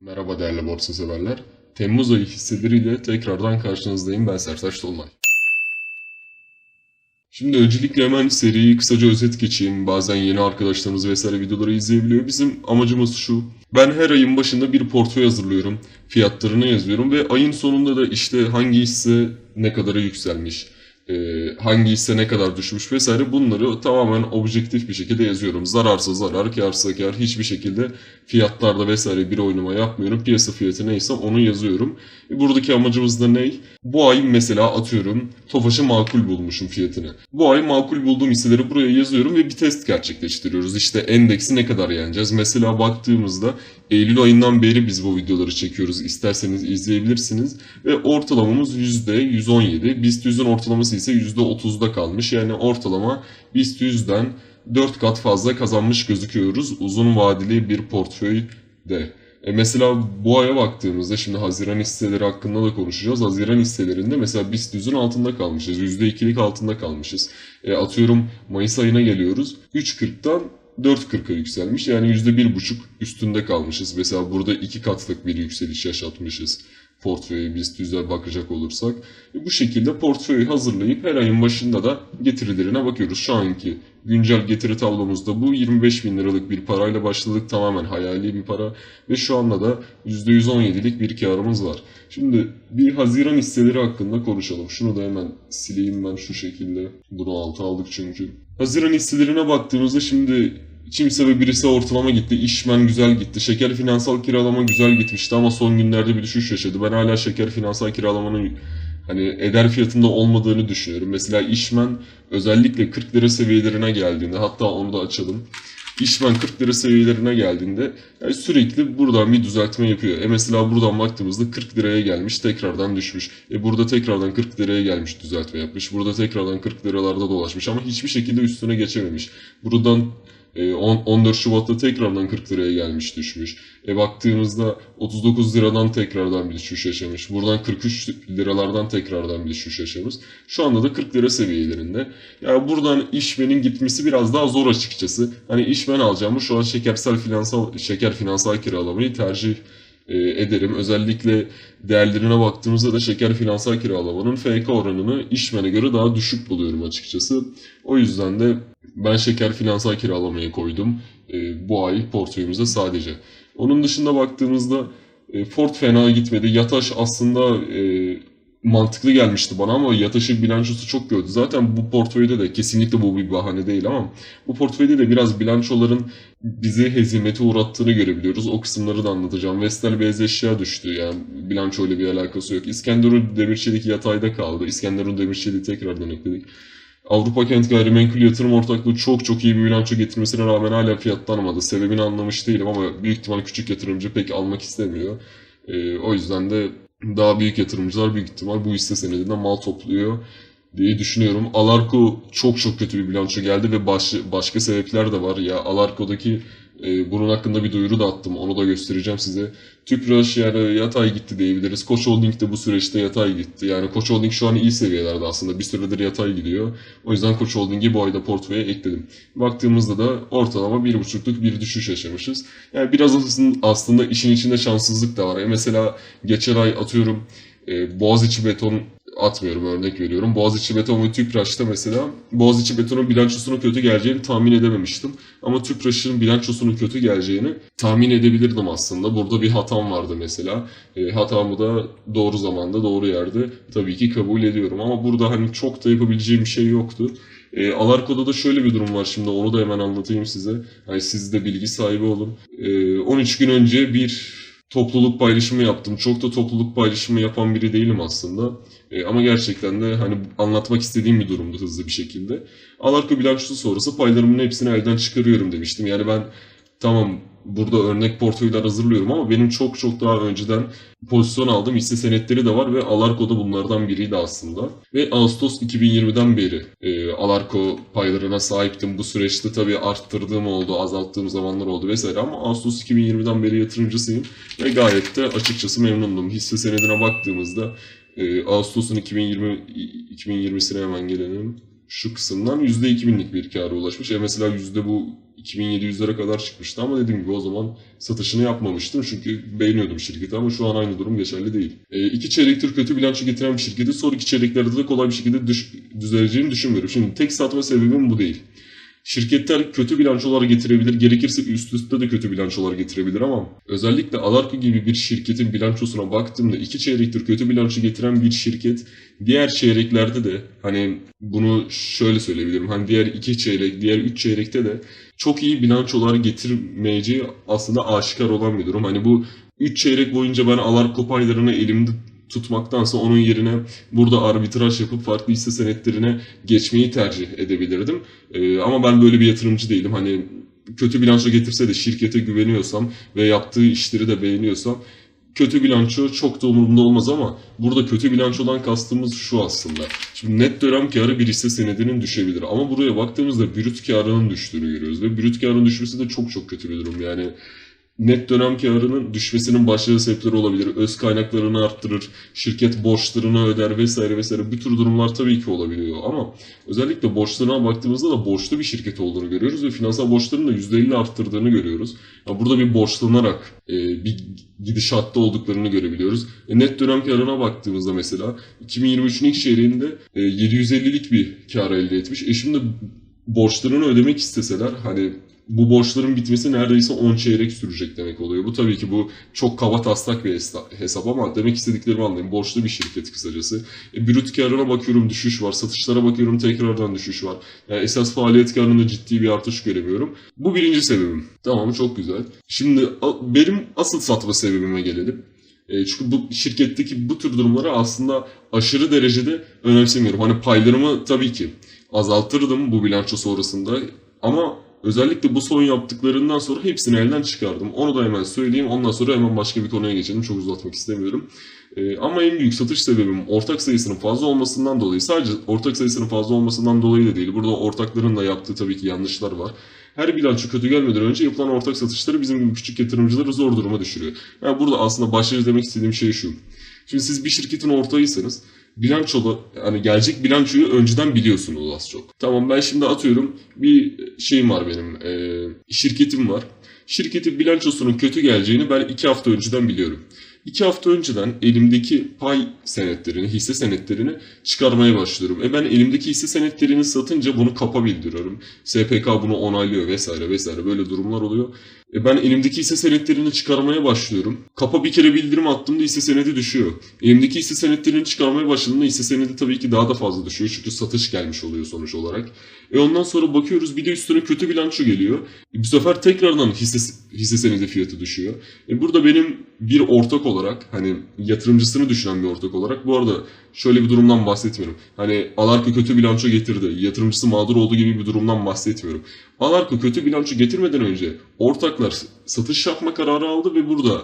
Merhaba değerli borsa severler. Temmuz ayı hisseleriyle tekrardan karşınızdayım. Ben Sertaç Dolunay. Şimdi öncelikle hemen seriyi kısaca özet geçeyim. Bazen yeni arkadaşlarımız vesaire videoları izleyebiliyor. Bizim amacımız şu. Ben her ayın başında bir portföy hazırlıyorum. Fiyatlarını yazıyorum ve ayın sonunda da işte hangi hisse ne kadara yükselmiş, e, hangi hisse ne kadar düşmüş vesaire bunları tamamen objektif bir şekilde yazıyorum. Zararsa zarar, karsa kar hiçbir şekilde fiyatlarda vesaire bir oynama yapmıyorum. Piyasa fiyatı neyse onu yazıyorum. E, Buradaki amacımız da ne? Bu ay mesela atıyorum Tofaş'ı makul bulmuşum fiyatını. Bu ay makul bulduğum hisseleri buraya yazıyorum ve bir test gerçekleştiriyoruz. İşte endeksi ne kadar yeneceğiz? Mesela baktığımızda Eylül ayından beri biz bu videoları çekiyoruz. İsterseniz izleyebilirsiniz. Ve ortalamamız %117. BIST 100'ün ortalaması ise %30'da kalmış. Yani ortalama BIST 100'den 4 kat fazla kazanmış gözüküyoruz uzun vadeli bir portföyde. E mesela bu aya baktığımızda şimdi Haziran hisseleri hakkında da konuşacağız. Haziran hisselerinde mesela BIST 100'ün altında kalmışız. %2'lik altında kalmışız. E atıyorum Mayıs ayına geliyoruz. 3.40'dan 4.40'a yükselmiş. Yani %1.5 üstünde kalmışız. Mesela burada iki katlık bir yükseliş yaşatmışız portföyü BIST 100'e bakacak olursak. E bu şekilde portföyü hazırlayıp her ayın başında da getirilerine bakıyoruz. Şu anki güncel getiri tablomuzda bu 25 bin liralık bir parayla başladık. Tamamen hayali bir para ve şu anda da %117'lik bir karımız var. Şimdi bir Haziran hisseleri hakkında konuşalım. Şunu da hemen sileyim ben şu şekilde. Bunu alta aldık çünkü. Haziran hisselerine baktığımızda şimdi Kimse ve birisi ortalama gitti. İşmen güzel gitti. Şeker finansal kiralama güzel gitmişti ama son günlerde bir düşüş yaşadı. Ben hala şeker finansal kiralamanın hani eder fiyatında olmadığını düşünüyorum. Mesela işmen özellikle 40 lira seviyelerine geldiğinde hatta onu da açalım. İşmen 40 lira seviyelerine geldiğinde yani sürekli buradan bir düzeltme yapıyor. E mesela buradan baktığımızda 40 liraya gelmiş tekrardan düşmüş. E burada tekrardan 40 liraya gelmiş düzeltme yapmış. Burada tekrardan 40 liralarda dolaşmış ama hiçbir şekilde üstüne geçememiş. Buradan e, on- 14 Şubat'ta tekrardan 40 liraya gelmiş düşmüş. E baktığımızda 39 liradan tekrardan bir düşüş yaşamış. Buradan 43 liralardan tekrardan bir düşüş yaşamış. Şu anda da 40 lira seviyelerinde. Yani buradan işmenin gitmesi biraz daha zor açıkçası. Hani işmen alacağımı şu an şekersel finansal şeker finansal kiralamayı tercih e, ederim. Özellikle değerlerine baktığımızda da şeker finansal kiralamanın FK oranını işmene göre daha düşük buluyorum açıkçası. O yüzden de ben şeker finansal kiralamaya koydum e, bu ay portföyümüzde sadece. Onun dışında baktığımızda e, Ford fena gitmedi. Yataş aslında e, mantıklı gelmişti bana ama Yataş'ın bilançosu çok kötü. Zaten bu portföyde de kesinlikle bu bir bahane değil ama bu portföyde de biraz bilançoların bizi hezimete uğrattığını görebiliyoruz. O kısımları da anlatacağım. Vestel beyaz eşya düştü yani bilançoyla bir alakası yok. İskenderun Demirçelik yatayda kaldı. İskenderun Demirçelik'i tekrardan ekledik. Avrupa Kent Gayrimenkul Yatırım Ortaklığı çok çok iyi bir bilanço getirmesine rağmen hala fiyatlanamadı. Sebebini anlamış değilim ama büyük ihtimal küçük yatırımcı pek almak istemiyor. Ee, o yüzden de daha büyük yatırımcılar büyük ihtimal bu hisse senedinden mal topluyor diye düşünüyorum. Alarko çok çok kötü bir bilanço geldi ve baş, başka sebepler de var. Ya Alarko'daki e, bunun hakkında bir duyuru da attım. Onu da göstereceğim size. Tüpraş yani yatay gitti diyebiliriz. Koç Holding de bu süreçte yatay gitti. Yani Koç Holding şu an iyi seviyelerde aslında. Bir süredir yatay gidiyor. O yüzden Koç Holding'i bu ayda portföye ekledim. Baktığımızda da ortalama bir buçukluk bir düşüş yaşamışız. Yani biraz aslında, aslında işin içinde şanssızlık da var. E mesela geçen ay atıyorum e, Boğaziçi Beton atmıyorum örnek veriyorum. Boğaziçi Beton ve Tüpraş'ta mesela Boğaziçi Beton'un bilançosunun kötü geleceğini tahmin edememiştim. Ama Tüpraş'ın bilançosunun kötü geleceğini tahmin edebilirdim aslında. Burada bir hatam vardı mesela. E, hatamı da doğru zamanda doğru yerde tabii ki kabul ediyorum. Ama burada hani çok da yapabileceğim bir şey yoktu. E, Alarko'da da şöyle bir durum var şimdi onu da hemen anlatayım size. Yani siz de bilgi sahibi olun. E, 13 gün önce bir topluluk paylaşımı yaptım. Çok da topluluk paylaşımı yapan biri değilim aslında. E, ama gerçekten de hani anlatmak istediğim bir durumdu hızlı bir şekilde. Alarko bilançosu sonrası paylarımın hepsini elden çıkarıyorum demiştim. Yani ben tamam burada örnek portföyler hazırlıyorum ama benim çok çok daha önceden pozisyon aldığım hisse senetleri de var ve Alarko da bunlardan biriydi aslında. Ve Ağustos 2020'den beri e, Alarko paylarına sahiptim. Bu süreçte tabii arttırdığım oldu, azalttığım zamanlar oldu vesaire ama Ağustos 2020'den beri yatırımcısıyım ve gayet de açıkçası memnunum. Hisse senedine baktığımızda e, Ağustos'un 2020 2020'sine hemen gelelim. Şu kısımdan %2000'lik bir kâra ulaşmış. E mesela yüzde bu 2700'lere kadar çıkmıştı ama dediğim gibi o zaman satışını yapmamıştım çünkü beğeniyordum şirketi ama şu an aynı durum geçerli değil. E, iki çeyrektir kötü bilanço getiren bir şirketi sonraki çeyreklerde de kolay bir şekilde düş, düzeleceğini düşünmüyorum. Şimdi tek satma sebebim bu değil. Şirketler kötü bilançolar getirebilir, gerekirse üst üste de kötü bilançolar getirebilir ama özellikle Alarko gibi bir şirketin bilançosuna baktığımda iki çeyrektir kötü bilanço getiren bir şirket diğer çeyreklerde de hani bunu şöyle söyleyebilirim. Hani diğer iki çeyrek, diğer üç çeyrekte de çok iyi bilançolar getirmeyeceği aslında aşikar olan bir durum. Hani bu 3 çeyrek boyunca ben Alarko paylarını elimde tutmaktansa onun yerine burada arbitraj yapıp farklı hisse senetlerine geçmeyi tercih edebilirdim. Ee, ama ben böyle bir yatırımcı değilim. Hani kötü bilanço getirse de şirkete güveniyorsam ve yaptığı işleri de beğeniyorsam kötü bilanço çok da umurumda olmaz ama burada kötü bilançodan kastımız şu aslında. Şimdi net dönem karı bir hisse senedinin düşebilir ama buraya baktığımızda brüt karının düştüğünü görüyoruz ve brüt karın düşmesi de çok çok kötü bir durum. Yani net dönem karının düşmesinin başlıca sebepleri olabilir. Öz kaynaklarını arttırır, şirket borçlarını öder vesaire vesaire. Bir tür durumlar tabii ki olabiliyor ama özellikle borçlarına baktığımızda da borçlu bir şirket olduğunu görüyoruz ve finansal borçlarını da %50 arttırdığını görüyoruz. Ya burada bir borçlanarak e, bir gidişatta olduklarını görebiliyoruz. E, net dönem karına baktığımızda mesela 2023'ün ilk çeyreğinde e, 750'lik bir kar elde etmiş. E şimdi borçlarını ödemek isteseler hani bu borçların bitmesi neredeyse 10 çeyrek sürecek demek oluyor. Bu tabii ki bu çok kaba taslak bir hesap ama demek istediklerimi anlayın. Borçlu bir şirket kısacası. E, brüt karına bakıyorum düşüş var. Satışlara bakıyorum tekrardan düşüş var. Yani esas faaliyet karnında ciddi bir artış göremiyorum. Bu birinci sebebim. Tamam çok güzel. Şimdi benim asıl satma sebebime gelelim. E, çünkü bu şirketteki bu tür durumları aslında aşırı derecede önemsemiyorum. Hani paylarımı tabii ki azaltırdım bu bilanço sonrasında ama Özellikle bu son yaptıklarından sonra hepsini elden çıkardım. Onu da hemen söyleyeyim. Ondan sonra hemen başka bir konuya geçelim. Çok uzatmak istemiyorum. Ee, ama en büyük satış sebebim ortak sayısının fazla olmasından dolayı. Sadece ortak sayısının fazla olmasından dolayı da değil. Burada ortakların da yaptığı tabii ki yanlışlar var. Her bilanço kötü gelmeden önce yapılan ortak satışları bizim gibi küçük yatırımcıları zor duruma düşürüyor. Yani burada aslında başlıca demek istediğim şey şu. Şimdi siz bir şirketin ortağıysanız bilançolu hani gelecek bilançoyu önceden biliyorsunuz az çok. Tamam ben şimdi atıyorum bir şeyim var benim e, şirketim var. Şirketin bilançosunun kötü geleceğini ben iki hafta önceden biliyorum. İki hafta önceden elimdeki pay senetlerini, hisse senetlerini çıkarmaya başlıyorum. E ben elimdeki hisse senetlerini satınca bunu kapa bildiriyorum. SPK bunu onaylıyor vesaire vesaire böyle durumlar oluyor. E ben elimdeki hisse senetlerini çıkarmaya başlıyorum. Kapa bir kere bildirim attığımda hisse senedi düşüyor. Elimdeki hisse senetlerini çıkarmaya başladığımda hisse senedi tabii ki daha da fazla düşüyor. Çünkü satış gelmiş oluyor sonuç olarak. E ondan sonra bakıyoruz bir de üstüne kötü bilanço geliyor. E bu sefer tekrardan hisse, hisse senedi fiyatı düşüyor. E burada benim bir ortak olarak hani yatırımcısını düşünen bir ortak olarak bu arada şöyle bir durumdan bahsetmiyorum. Hani Alarko kötü bilanço getirdi, yatırımcısı mağdur olduğu gibi bir durumdan bahsetmiyorum. Alarko kötü bilanço getirmeden önce ortaklar satış yapma kararı aldı ve burada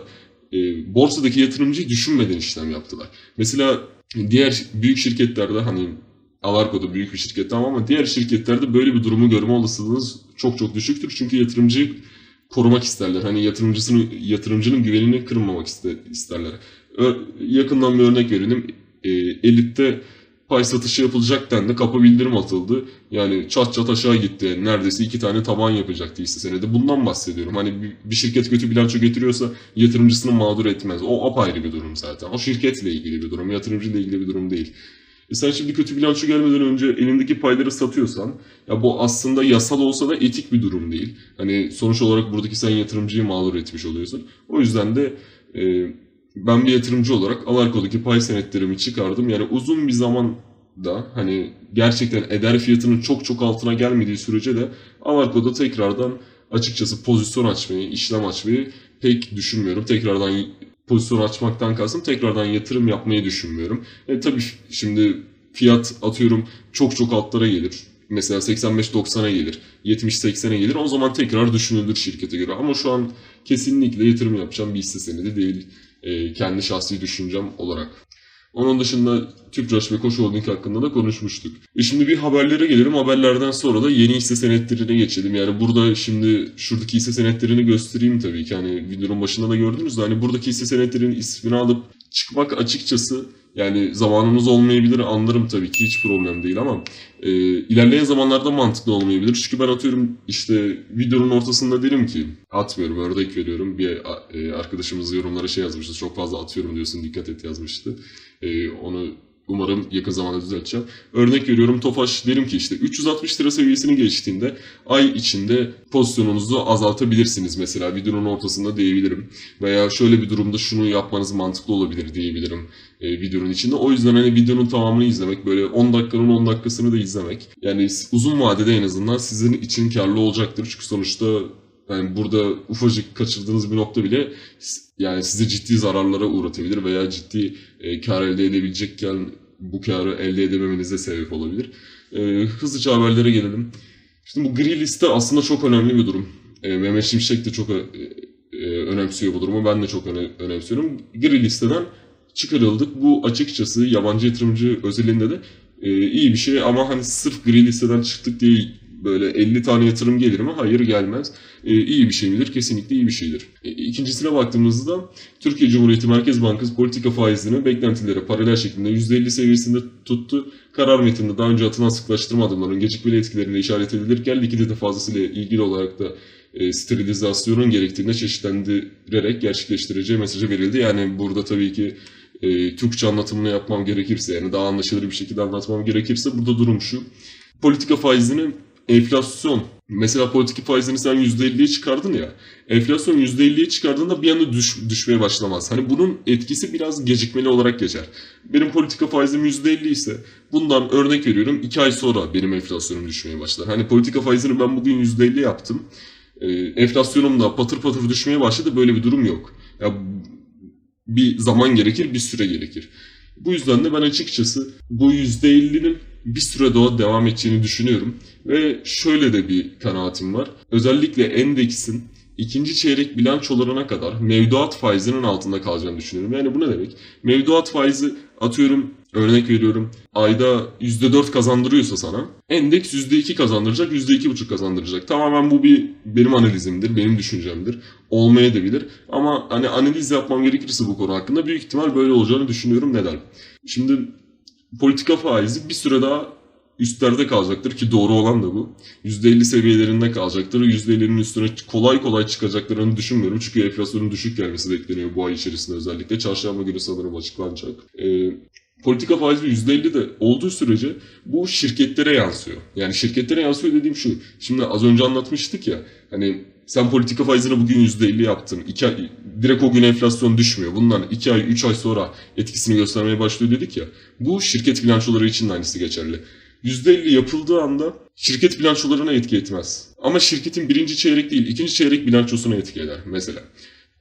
e, borsadaki yatırımcıyı düşünmeden işlem yaptılar. Mesela diğer büyük şirketlerde hani Alarko'da büyük bir şirket tamam ama diğer şirketlerde böyle bir durumu görme olasılığınız çok çok düşüktür. Çünkü yatırımcıyı korumak isterler. Hani yatırımcısını yatırımcının güvenini kırmamak isterler. Yakından bir örnek verelim. E, Elit'te pay satışı yapılacak dendi. Kapı bildirim atıldı. Yani çat çat aşağı gitti. Neredeyse iki tane taban yapacaktı hisse senedi. Bundan bahsediyorum. Hani bir şirket kötü bilanço getiriyorsa yatırımcısını mağdur etmez. O apayrı bir durum zaten. O şirketle ilgili bir durum. Yatırımcıyla ilgili bir durum değil. E sen şimdi kötü bilanço gelmeden önce elindeki payları satıyorsan ya bu aslında yasal olsa da etik bir durum değil. Hani sonuç olarak buradaki sen yatırımcıyı mağdur etmiş oluyorsun. O yüzden de e, ben bir yatırımcı olarak Alarko'daki pay senetlerimi çıkardım. Yani uzun bir zaman da hani gerçekten eder fiyatının çok çok altına gelmediği sürece de Alarko'da tekrardan açıkçası pozisyon açmayı, işlem açmayı pek düşünmüyorum. Tekrardan pozisyon açmaktan kastım tekrardan yatırım yapmayı düşünmüyorum. E tabii şimdi fiyat atıyorum çok çok altlara gelir. Mesela 85-90'a gelir, 70-80'e gelir. O zaman tekrar düşünülür şirkete göre. Ama şu an kesinlikle yatırım yapacağım bir hisse senedi değil. E, kendi şahsi düşüncem olarak. Onun dışında Tüpraş ve Koç Holding hakkında da konuşmuştuk. E şimdi bir haberlere gelelim. Haberlerden sonra da yeni hisse senetlerine geçelim. Yani burada şimdi şuradaki hisse senetlerini göstereyim tabii ki. Hani videonun başında da gördünüz de hani buradaki hisse senetlerinin ismini alıp çıkmak açıkçası Yani zamanımız olmayabilir anlarım tabii ki hiç problem değil ama e, ilerleyen zamanlarda mantıklı olmayabilir. Çünkü ben atıyorum işte videonun ortasında derim ki atmıyorum örnek veriyorum. Bir e, arkadaşımız yorumlara şey yazmıştı çok fazla atıyorum diyorsun dikkat et yazmıştı. E, onu Umarım yakın zamanda düzelteceğim. Örnek veriyorum Tofaş derim ki işte 360 lira seviyesini geçtiğinde ay içinde pozisyonunuzu azaltabilirsiniz mesela videonun ortasında diyebilirim. Veya şöyle bir durumda şunu yapmanız mantıklı olabilir diyebilirim e, videonun içinde. O yüzden hani videonun tamamını izlemek böyle 10 dakikanın 10 dakikasını da izlemek. Yani uzun vadede en azından sizin için karlı olacaktır. Çünkü sonuçta yani burada ufacık kaçırdığınız bir nokta bile yani sizi ciddi zararlara uğratabilir veya ciddi e, kar elde edebilecekken bu karı elde edememenize sebep olabilir. E, hızlıca haberlere gelelim. Şimdi bu gri liste aslında çok önemli bir durum. E, Mehmet Şimşek de çok e, e, önemsiyor bu durumu. Ben de çok öne, önemsiyorum. Gri listeden çıkarıldık. Bu açıkçası yabancı yatırımcı özelinde de e, iyi bir şey ama hani sırf gri listeden çıktık diye böyle 50 tane yatırım gelir mi? Hayır gelmez. E, iyi bir şey midir? Kesinlikle iyi bir şeydir. E, ikincisine baktığımızda Türkiye Cumhuriyeti Merkez Bankası politika faizini beklentilere paralel şekilde %50 seviyesinde tuttu. Karar metninde daha önce atılan sıklaştırma adımlarının gecikmeli etkilerine işaret edilirken likidite fazlasıyla ilgili olarak da e, sterilizasyonun gerektiğinde çeşitlendirerek gerçekleştireceği mesajı verildi. Yani burada tabii ki e, Türkçe anlatımını yapmam gerekirse yani daha anlaşılır bir şekilde anlatmam gerekirse burada durum şu. Politika faizini enflasyon mesela politika faizini sen %50'ye çıkardın ya enflasyon %50'ye çıkardığında bir anda düş, düşmeye başlamaz. Hani bunun etkisi biraz gecikmeli olarak geçer. Benim politika faizim %50 ise bundan örnek veriyorum 2 ay sonra benim enflasyonum düşmeye başlar. Hani politika faizini ben bugün %50 yaptım. Ee, enflasyonum da patır patır düşmeye başladı böyle bir durum yok. Ya bir zaman gerekir, bir süre gerekir. Bu yüzden de ben açıkçası bu %50'nin bir süre daha devam edeceğini düşünüyorum. Ve şöyle de bir kanaatim var. Özellikle endeksin ikinci çeyrek bilançolarına kadar mevduat faizinin altında kalacağını düşünüyorum. Yani bu ne demek? Mevduat faizi atıyorum örnek veriyorum ayda %4 kazandırıyorsa sana endeks %2 kazandıracak %2,5 kazandıracak. Tamamen bu bir benim analizimdir, benim düşüncemdir. Olmaya da bilir. Ama hani analiz yapmam gerekirse bu konu hakkında büyük ihtimal böyle olacağını düşünüyorum. Neden? Şimdi politika faizi bir süre daha üstlerde kalacaktır ki doğru olan da bu. %50 seviyelerinde kalacaktır. %50'nin üstüne kolay kolay çıkacaklarını düşünmüyorum. Çünkü enflasyonun düşük gelmesi bekleniyor bu ay içerisinde özellikle. Çarşamba günü sanırım açıklanacak. Ee, politika faizi %50 de olduğu sürece bu şirketlere yansıyor. Yani şirketlere yansıyor dediğim şu. Şimdi az önce anlatmıştık ya. Hani sen politika faizini bugün %50 yaptın. İki ay, direkt o gün enflasyon düşmüyor. Bundan 2 ay, 3 ay sonra etkisini göstermeye başlıyor dedik ya. Bu şirket bilançoları için de aynısı geçerli. %50 yapıldığı anda şirket bilançolarına etki etmez. Ama şirketin birinci çeyrek değil, ikinci çeyrek bilançosuna etki eder mesela.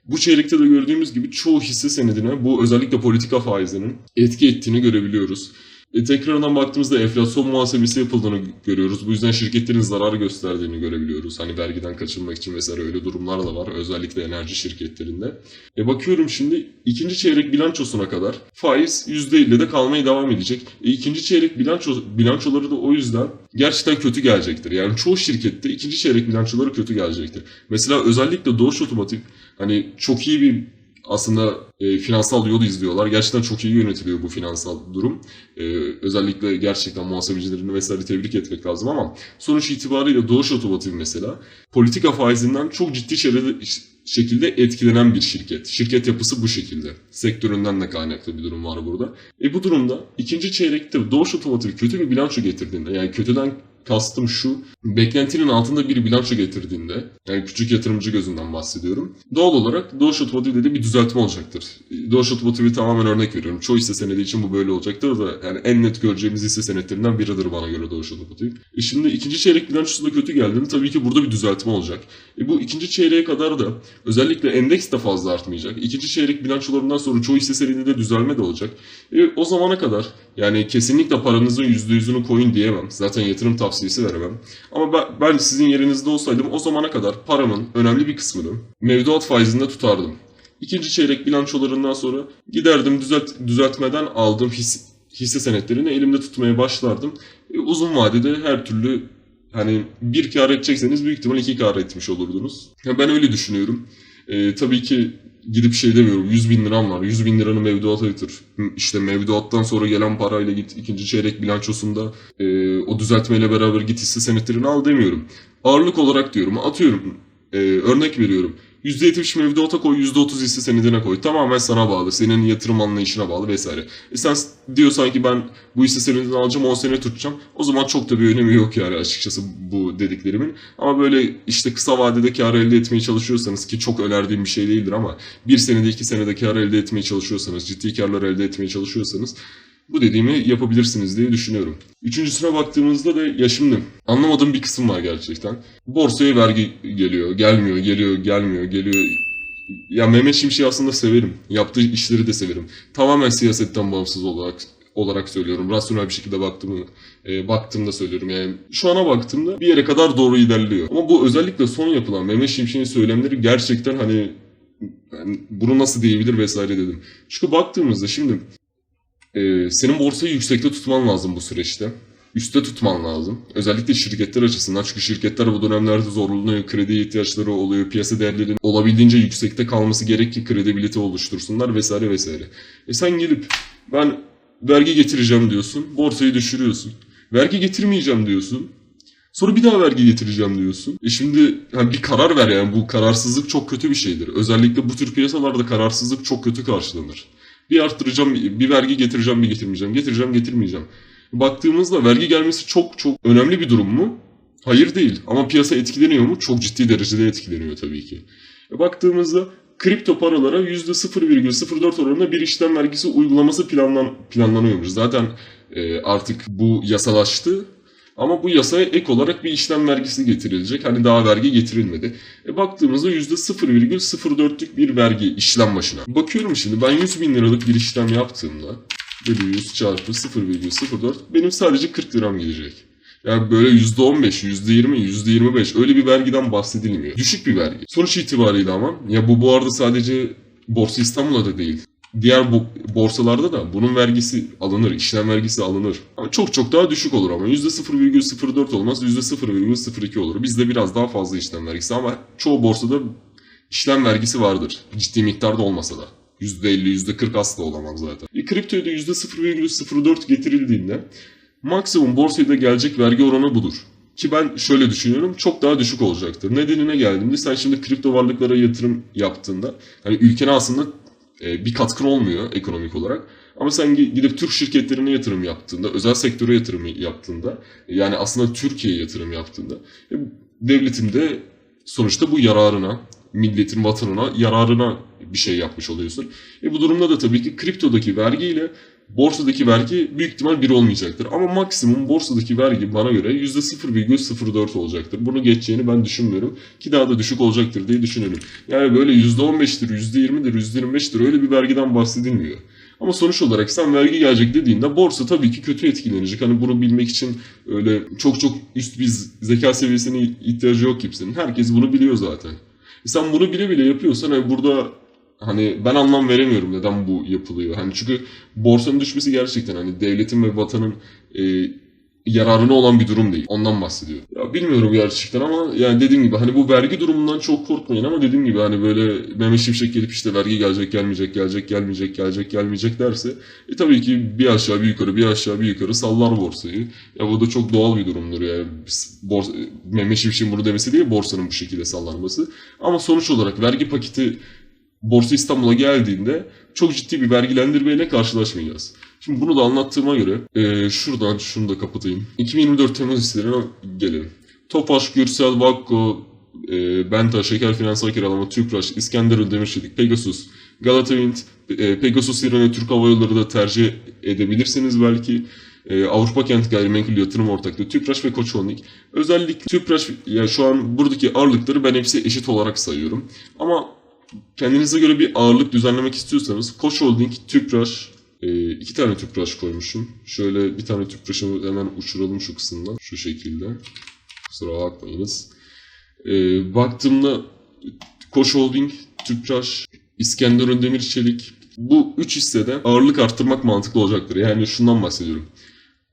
Bu çeyrekte de gördüğümüz gibi çoğu hisse senedine bu özellikle politika faizinin etki ettiğini görebiliyoruz. E, tekrardan baktığımızda enflasyon muhasebesi yapıldığını görüyoruz. Bu yüzden şirketlerin zarar gösterdiğini görebiliyoruz. Hani vergiden kaçınmak için vesaire öyle durumlar da var. Özellikle enerji şirketlerinde. E bakıyorum şimdi ikinci çeyrek bilançosuna kadar faiz %50'de kalmaya devam edecek. E, ikinci çeyrek bilanço, bilançoları da o yüzden gerçekten kötü gelecektir. Yani çoğu şirkette ikinci çeyrek bilançoları kötü gelecektir. Mesela özellikle Doğuş Otomotiv hani çok iyi bir aslında e, finansal yolu izliyorlar. Gerçekten çok iyi yönetiliyor bu finansal durum. E, özellikle gerçekten muhasebecilerini vesaire tebrik etmek lazım ama sonuç itibariyle Doğuş Otomotiv mesela politika faizinden çok ciddi şekilde etkilenen bir şirket. Şirket yapısı bu şekilde. Sektöründen de kaynaklı bir durum var burada. E bu durumda ikinci çeyrekte Doğuş Otomotiv kötü bir bilanço getirdiğinde yani kötüden kastım şu. Beklentinin altında bir bilanço getirdiğinde, yani küçük yatırımcı gözünden bahsediyorum. Doğal olarak Doğuş Otomotiv'de de bir düzeltme olacaktır. Doğuş Otomotiv'i tamamen örnek veriyorum. Çoğu hisse senedi için bu böyle olacaktır da yani en net göreceğimiz hisse senetlerinden biridir bana göre Doğuş Otomotiv. E şimdi ikinci çeyrek bilançosu da kötü geldiğinde tabii ki burada bir düzeltme olacak. E bu ikinci çeyreğe kadar da özellikle endeks de fazla artmayacak. İkinci çeyrek bilançolarından sonra çoğu hisse senedinde düzelme de olacak. E o zamana kadar yani kesinlikle paranızın %100'ünü koyun diyemem. Zaten yatırım tavsiyesi veremem. Ama ben, sizin yerinizde olsaydım o zamana kadar paramın önemli bir kısmını mevduat faizinde tutardım. İkinci çeyrek bilançolarından sonra giderdim düzelt, düzeltmeden aldığım his, hisse senetlerini elimde tutmaya başlardım. E, uzun vadede her türlü hani bir kar edecekseniz büyük ihtimal iki kar etmiş olurdunuz. Yani ben öyle düşünüyorum. E, tabii ki gidip şey demiyorum 100 bin liram var 100 bin liranı mevduata yatır. İşte mevduattan sonra gelen parayla git ikinci çeyrek bilançosunda e, o düzeltmeyle beraber git hisse senetlerini al demiyorum. Ağırlık olarak diyorum atıyorum e, örnek veriyorum. %70 mevduata koy, %30 hisse senedine koy. Tamamen sana bağlı. Senin yatırım anlayışına bağlı vesaire. E sen diyorsan ki ben bu hisse senedini alacağım 10 sene tutacağım. O zaman çok da bir önemi yok yani açıkçası bu dediklerimin. Ama böyle işte kısa vadede kar elde etmeye çalışıyorsanız ki çok önerdiğim bir şey değildir ama bir senede iki senede kar elde etmeye çalışıyorsanız, ciddi karlar elde etmeye çalışıyorsanız bu dediğimi yapabilirsiniz diye düşünüyorum. Üçüncüsüne baktığımızda da ya anlamadığım bir kısım var gerçekten. Borsaya vergi geliyor, gelmiyor, geliyor, gelmiyor, geliyor. Ya Mehmet Şimşek'i aslında severim. Yaptığı işleri de severim. Tamamen siyasetten bağımsız olarak olarak söylüyorum. Rasyonel bir şekilde baktığımı, e, baktığımda söylüyorum. Yani şu ana baktığımda bir yere kadar doğru ilerliyor. Ama bu özellikle son yapılan Mehmet Şimşek'in söylemleri gerçekten hani yani bunu nasıl diyebilir vesaire dedim. Çünkü baktığımızda şimdi ee, senin borsayı yüksekte tutman lazım bu süreçte. Üste tutman lazım. Özellikle şirketler açısından. Çünkü şirketler bu dönemlerde zorlanıyor. Kredi ihtiyaçları oluyor. Piyasa değerlerinin olabildiğince yüksekte kalması gerek ki kredibilite oluştursunlar vesaire vesaire. E sen gelip ben vergi getireceğim diyorsun. Borsayı düşürüyorsun. Vergi getirmeyeceğim diyorsun. Sonra bir daha vergi getireceğim diyorsun. E şimdi hani bir karar ver yani bu kararsızlık çok kötü bir şeydir. Özellikle bu tür piyasalarda kararsızlık çok kötü karşılanır. Bir arttıracağım, bir vergi getireceğim, bir getirmeyeceğim, getireceğim, getirmeyeceğim. Baktığımızda vergi gelmesi çok çok önemli bir durum mu? Hayır değil. Ama piyasa etkileniyor mu? Çok ciddi derecede etkileniyor tabii ki. E baktığımızda kripto paralara %0,04 oranında bir işlem vergisi uygulaması planlan planlanıyormuş. Zaten e, artık bu yasalaştı. Ama bu yasaya ek olarak bir işlem vergisi getirilecek. Hani daha vergi getirilmedi. E baktığımızda %0,04'lük bir vergi işlem başına. Bakıyorum şimdi ben 100 bin liralık bir işlem yaptığımda bölü 100 çarpı 0,04 benim sadece 40 liram gidecek. Yani böyle %15, %20, %25 öyle bir vergiden bahsedilmiyor. Düşük bir vergi. Sonuç itibariyle ama ya bu bu arada sadece Borsa İstanbul'da da değil diğer bu borsalarda da bunun vergisi alınır, işlem vergisi alınır. Ama çok çok daha düşük olur ama %0,04 olmaz, %0,02 olur. Bizde biraz daha fazla işlem vergisi ama çoğu borsada işlem vergisi vardır. Ciddi miktarda olmasa da. %50, %40 asla olamaz zaten. E, kriptoya da %0,04 getirildiğinde maksimum borsaya da gelecek vergi oranı budur. Ki ben şöyle düşünüyorum çok daha düşük olacaktır. Nedenine geldiğimde sen şimdi kripto varlıklara yatırım yaptığında hani ülkene aslında bir katkın olmuyor ekonomik olarak. Ama sen gidip Türk şirketlerine yatırım yaptığında, özel sektöre yatırım yaptığında, yani aslında Türkiye'ye yatırım yaptığında, e, devletin de sonuçta bu yararına, milletin vatanına yararına bir şey yapmış oluyorsun. E bu durumda da tabii ki kriptodaki vergiyle borsadaki vergi büyük ihtimal bir olmayacaktır. Ama maksimum borsadaki vergi bana göre %0,04 olacaktır. Bunu geçeceğini ben düşünmüyorum. Ki daha da düşük olacaktır diye düşünüyorum. Yani böyle %15'tir, %20'dir, %25'tir öyle bir vergiden bahsedilmiyor. Ama sonuç olarak sen vergi gelecek dediğinde borsa tabii ki kötü etkilenecek. Hani bunu bilmek için öyle çok çok üst bir zeka seviyesine ihtiyacı yok kimsenin. Herkes bunu biliyor zaten. E sen bunu bile bile yapıyorsan hani burada Hani ben anlam veremiyorum neden bu yapılıyor. Hani çünkü borsanın düşmesi gerçekten hani devletin ve vatanın e, yararına olan bir durum değil. Ondan bahsediyorum. Ya bilmiyorum gerçekten ama yani dediğim gibi hani bu vergi durumundan çok korkmayın ama dediğim gibi hani böyle Mehmet Şimşek gelip işte vergi gelecek gelmeyecek gelecek gelmeyecek gelecek gelmeyecek derse e tabii ki bir aşağı bir yukarı bir aşağı bir yukarı sallar borsayı. Ya bu da çok doğal bir durumdur yani. Borsa, Mehmet Şimşek'in bunu demesi değil borsanın bu şekilde sallanması. Ama sonuç olarak vergi paketi Borsa İstanbul'a geldiğinde çok ciddi bir vergilendirmeyle karşılaşmayacağız. Şimdi bunu da anlattığıma göre e, şuradan şunu da kapatayım. 2024 Temmuz hisselerine gelelim. Tofaş, Gürsel, Vakko, e, Benta, Şeker Finansal Kiralama, Tüpraş, İskenderun Demirçelik, Pegasus, Galata Wind, e, Pegasus yerine Türk Hava Yolları da tercih edebilirsiniz belki. E, Avrupa Kent Gayrimenkul Yatırım Ortaklığı, Tüpraş ve Koç Holding. Özellikle Tüpraş, yani şu an buradaki ağırlıkları ben hepsi eşit olarak sayıyorum. Ama kendinize göre bir ağırlık düzenlemek istiyorsanız Koç Holding, Tüpraş, e, iki tane Tüpraş koymuşum. Şöyle bir tane Tüpraş'ı hemen uçuralım şu kısımdan. Şu şekilde. Kusura bakmayınız. E, baktığımda Koç Holding, Tüpraş, İskenderun Demir Çelik bu üç hissede ağırlık arttırmak mantıklı olacaktır. Yani şundan bahsediyorum.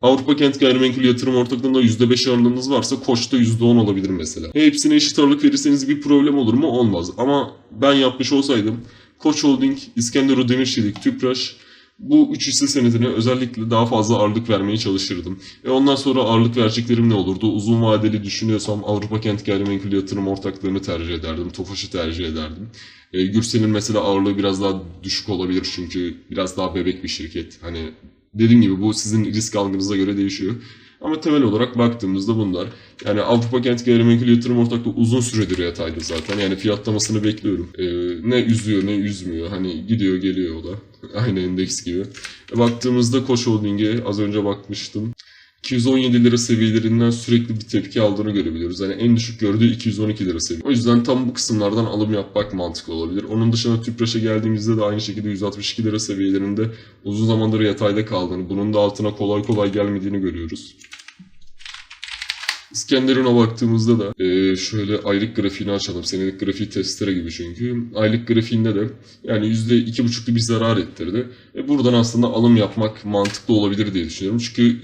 Avrupa Kent Gayrimenkul Yatırım Ortaklığı'nda %5 ağırlığınız varsa Koç'ta %10 olabilir mesela. Hepsine eşit ağırlık verirseniz bir problem olur mu? Olmaz. Ama ben yapmış olsaydım Koç Holding, İskenderun Demirçelik, Tüpraş bu üç hisse senedine özellikle daha fazla ağırlık vermeye çalışırdım. E ondan sonra ağırlık vereceklerim ne olurdu? Uzun vadeli düşünüyorsam Avrupa Kent Gayrimenkul Yatırım Ortaklığı'nı tercih ederdim. Tofaş'ı tercih ederdim. E, Gürsel'in mesela ağırlığı biraz daha düşük olabilir çünkü biraz daha bebek bir şirket. Hani dediğim gibi bu sizin risk algınıza göre değişiyor. Ama temel olarak baktığımızda bunlar. Yani Avrupa Kent Gayrimenkul Yatırım Ortaklığı uzun süredir yataydı zaten. Yani fiyatlamasını bekliyorum. E, ne üzüyor ne üzmüyor. Hani gidiyor geliyor o da. Aynı endeks gibi. E, baktığımızda Koç Holding'e az önce bakmıştım. 217 lira seviyelerinden sürekli bir tepki aldığını görebiliyoruz. Yani en düşük gördüğü 212 lira seviye. O yüzden tam bu kısımlardan alım yapmak mantıklı olabilir. Onun dışında Tüpraş'a geldiğimizde de aynı şekilde 162 lira seviyelerinde uzun zamandır yatayda kaldığını, bunun da altına kolay kolay gelmediğini görüyoruz. İskenderun'a baktığımızda da e, şöyle aylık grafiğini açalım. Senelik grafiği testere gibi çünkü. Aylık grafiğinde de yani %2,5'lu bir zarar ettirdi. E, buradan aslında alım yapmak mantıklı olabilir diye düşünüyorum. Çünkü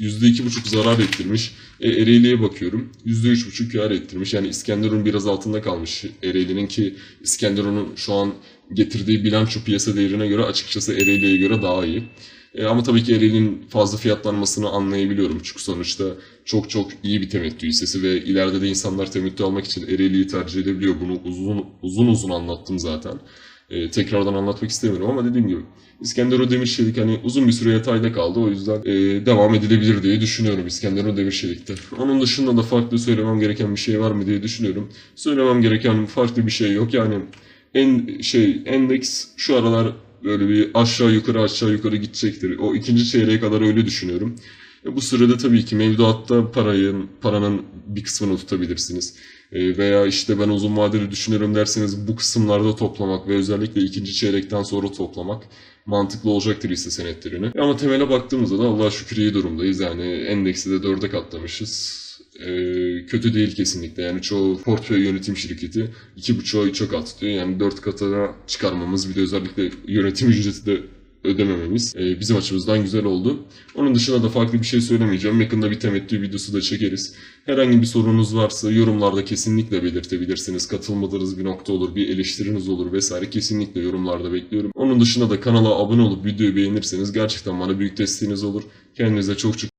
%2,5 zarar ettirmiş. E, Ereğli'ye bakıyorum. %3,5 kar ettirmiş. Yani İskenderun biraz altında kalmış. Ereğli'nin ki İskenderun'un şu an getirdiği bilanço piyasa değerine göre açıkçası Ereğli'ye göre daha iyi. E, ama tabii ki Ereğli'nin fazla fiyatlanmasını anlayabiliyorum. Çünkü sonuçta çok çok iyi bir temettü hissesi ve ileride de insanlar temettü almak için Ereğli'yi tercih edebiliyor. Bunu uzun uzun uzun anlattım zaten. E, tekrardan anlatmak istemiyorum ama dediğim gibi İskenderun Demirçelik hani uzun bir süre yatayda kaldı. O yüzden e, devam edilebilir diye düşünüyorum İskenderun Demirçelik'te. Onun dışında da farklı söylemem gereken bir şey var mı diye düşünüyorum. Söylemem gereken farklı bir şey yok. Yani en şey endeks şu aralar böyle bir aşağı yukarı aşağı yukarı gidecektir. O ikinci çeyreğe kadar öyle düşünüyorum. E, bu sürede tabii ki mevduatta parayın, paranın bir kısmını tutabilirsiniz. E, veya işte ben uzun vadeli düşünüyorum derseniz bu kısımlarda toplamak ve özellikle ikinci çeyrekten sonra toplamak mantıklı olacaktır hisse senetlerini. Ama temele baktığımızda da Allah'a şükür iyi durumdayız. Yani endeksi de dörde katlamışız. E, kötü değil kesinlikle. Yani çoğu portföy yönetim şirketi 2,5'a 3'e kat diyor. Yani 4 katına çıkarmamız bir de özellikle yönetim ücreti de ödemememiz e, bizim açımızdan güzel oldu. Onun dışında da farklı bir şey söylemeyeceğim. Yakında bir temettü videosu da çekeriz. Herhangi bir sorunuz varsa yorumlarda kesinlikle belirtebilirsiniz. Katılmadığınız bir nokta olur, bir eleştiriniz olur vesaire kesinlikle yorumlarda bekliyorum. Onun dışında da kanala abone olup videoyu beğenirseniz gerçekten bana büyük desteğiniz olur. Kendinize çok çok